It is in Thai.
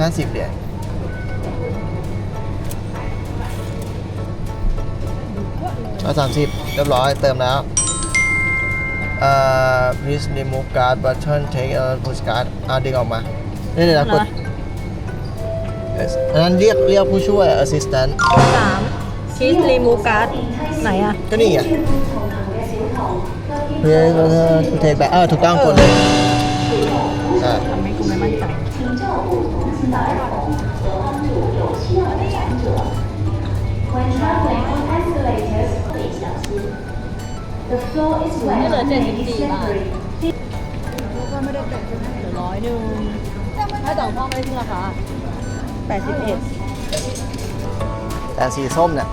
50เหรียญร้อยสามสิบเรียบร้อย เติมแล้วเอ่อ please remove card button take a push card เอาดึงออกมานี่เดี๋ยวนะกด Yes อันนั้นเรียกเรียกผู้ช่วย assistant สามชีสรีมูการ์ดไหนอะก็นี่ไงเพื่อเทคแบเออถูกต้องกดเลยอ่าทำให้กูไม่มั่นใจ นี่เหลือเจ็ดสิบสี่บาทก็ไม่ได้แปดสิบเหลือร้อยหนึ่งถ้าสองพ่อไม่ได้ขึ้นราคาแปดสิบเอ็ดแต่สีส้มเนี่ย